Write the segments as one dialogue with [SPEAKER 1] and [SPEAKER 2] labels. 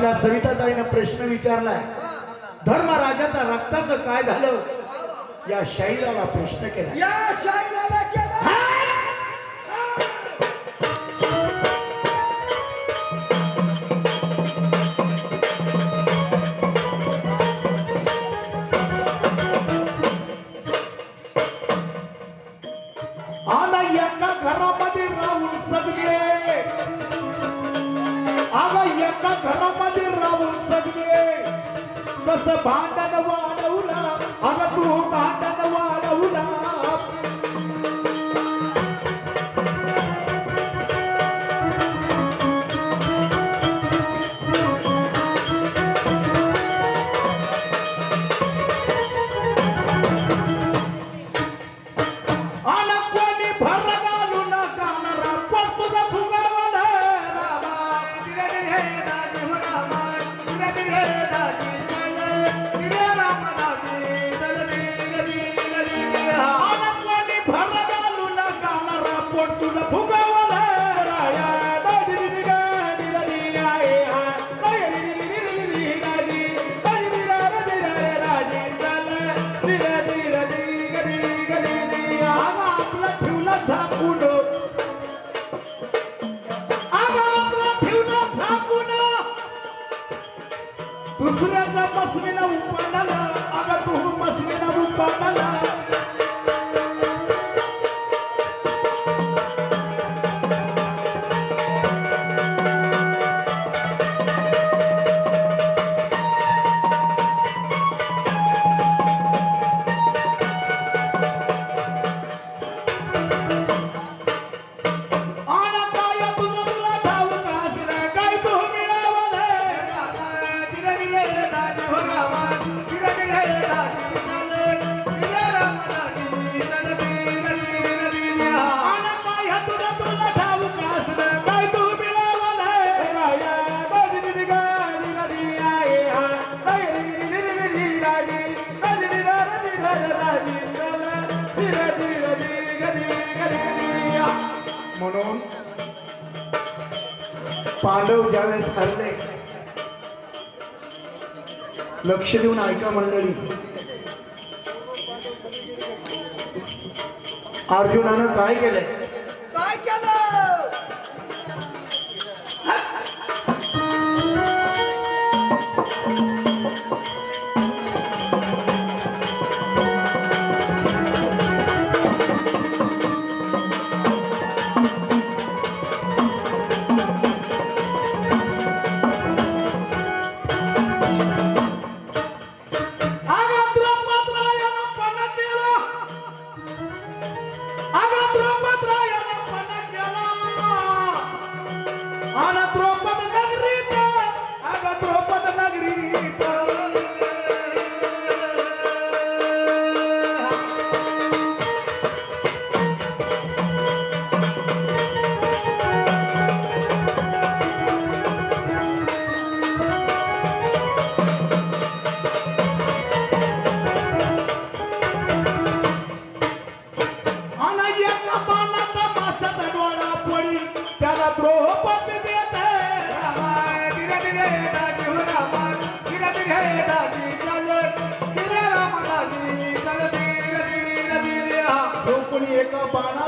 [SPEAKER 1] आपल्या सविताताईनं प्रश्न विचारलाय. धर्मराजाचा रक्ताचं काय झालं? या शाहिराला प्रश्न केला.
[SPEAKER 2] या शाहिराला
[SPEAKER 1] भांडण वाढवला. अग तू दुसऱ्याचा बसलेला उपाडाला अगं तू बसलेला उपाडाला. म्हणून पांडव ज्यावेळेस हरले लक्ष देऊन ऐका मंडळी. अर्जुनानं काय केलंय?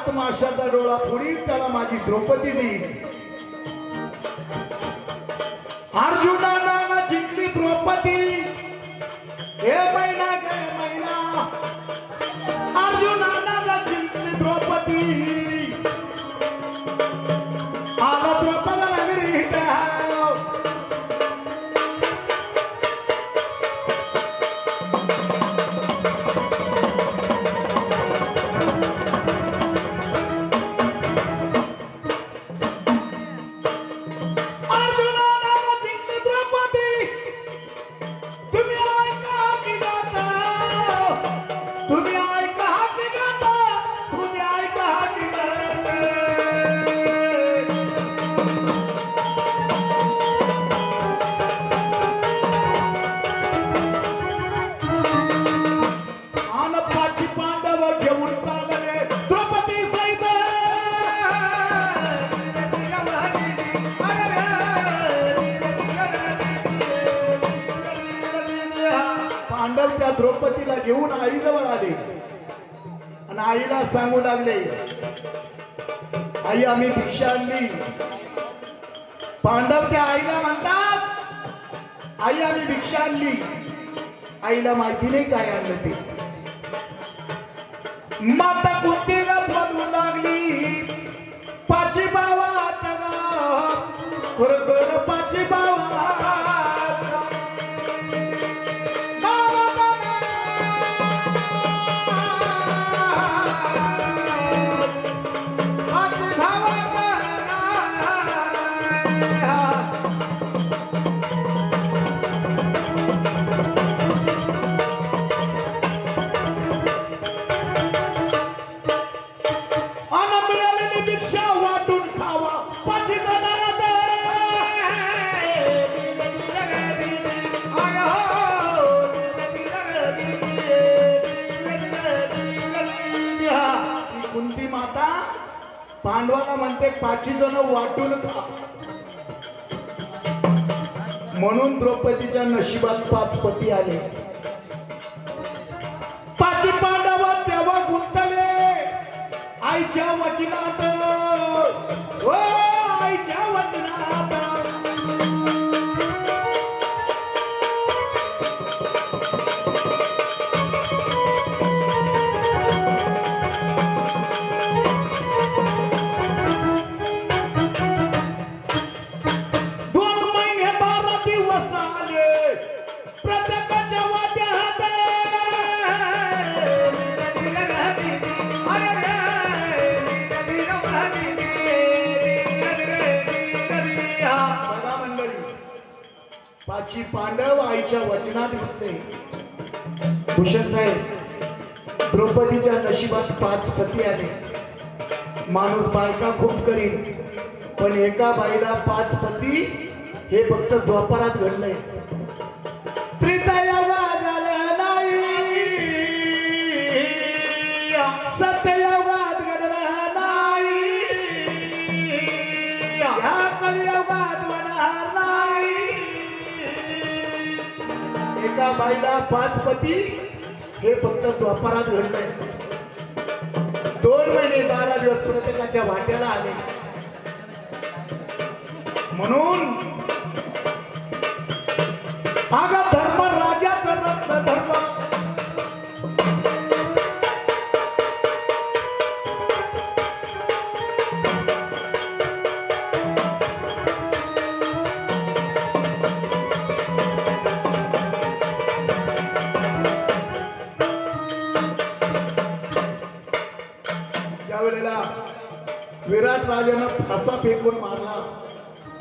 [SPEAKER 1] हातात माशाचा डोळा पुढील त्याला माझी द्रौपदी दी अर्जुना नाना जिंकली द्रौपदी. हे महिना के महिना. अर्जुना नाना जिंकली द्रौपदी. आला द्रौपदाला. তুমি लागले. आई आम्ही भिक्षा आणली. पांडव त्या आईला म्हणतात आई आम्ही भिक्षा आणली. आईला माहिती नाही काय आणलं ते? माता कुस्तीला बोलू लागली. पाची बावात खरोखर पाची बावा माता पांडवाला म्हणते पाची जण वाटून खा. म्हणून द्रौपदीच्या नशिबात पाच पती आले. आजी पांडव आईच्या वचनात घातले भूषण साहेब द्रौपदीच्या नशिबात पाच पती आले. माणूस बायका खूप करीन पण एका बाईला पाच पती हे फक्त द्वापारात घडलंय. त्रितयवाद बाईला पाच पती हे फक्त द्वापारात घडलंय दोन महिने बारा दिवस प्रत्येकाच्या वाट्याला आले. म्हणून महाराजानं असा फेकून मारला.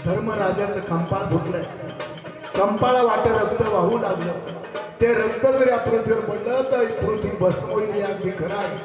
[SPEAKER 1] धर्मराजाचं कंपाळ फुटलं. कंपाळा वाट रक्त वाहू लागलं. ते रक्त जरी या पृथ्वीवर पडलं तर पृथ्वी बसवली होईल अगदी खरं आहे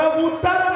[SPEAKER 2] essa mudança.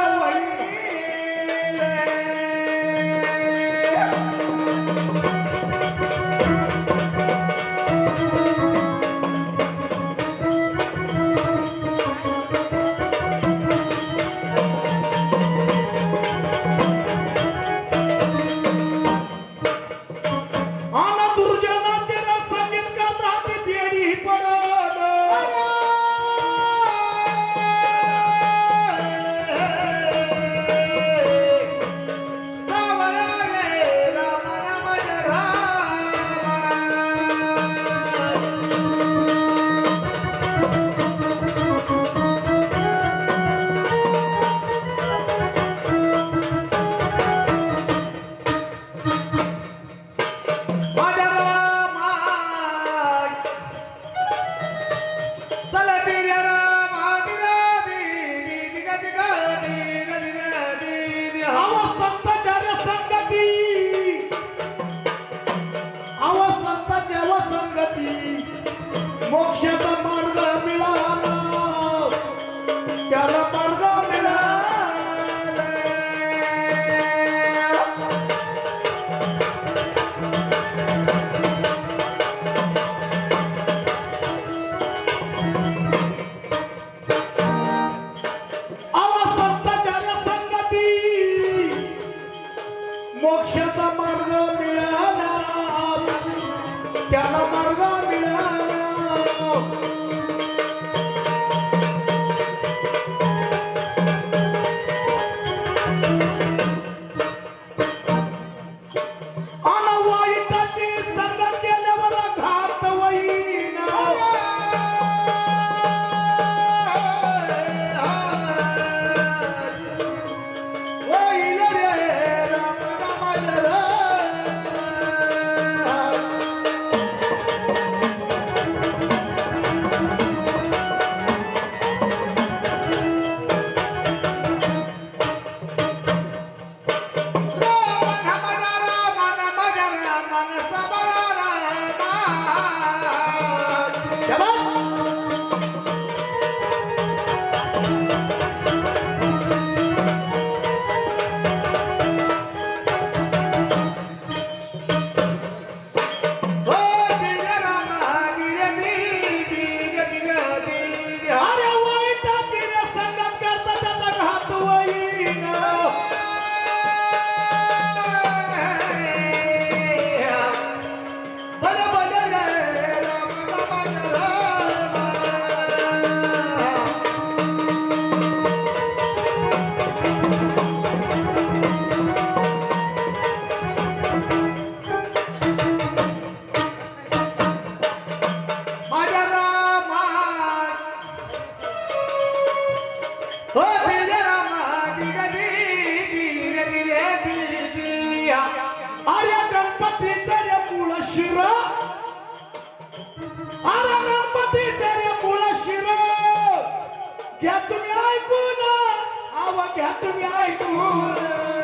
[SPEAKER 2] घ्या तुम्ही ऐकून आवा घ्या तुम्ही ऐकून.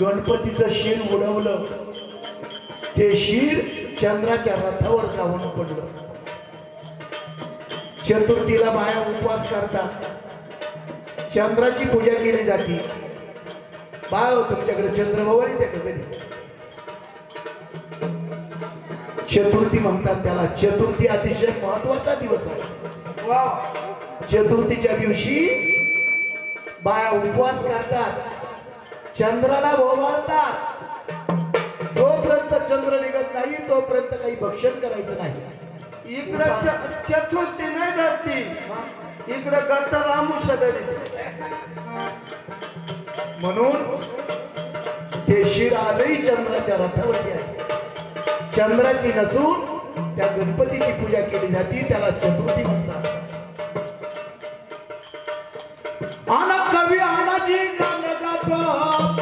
[SPEAKER 2] गणपतीचं शिर उडवलं. ते शिर चंद्राच्या रथावर जाऊन पडलं. चतुर्थीला बाया उपवास करतात. चंद्राची पूजा केली जाते.
[SPEAKER 1] बाय तुमच्याकडे येते का कधी चतुर्थी म्हणतात त्याला. चतुर्थी अतिशय महत्त्वाचा दिवस आहे. चतुर्थीच्या दिवशी बाया उपवास करतात. चंद्राला भोवळतात जोपर्यंत चंद्र निघत नाही तोपर्यंत काही भक्षण करायचं नाही.
[SPEAKER 2] इकडं चतुर्थी नाही धरती. इकडं धरी
[SPEAKER 1] म्हणून ते शिर आजही चंद्राच्या रथावरती आहे. चंद्राची नसून त्या गणपतीची पूजा केली जाते त्याला चतुर्थी म्हणतात. आना कवी आनाजी गाणं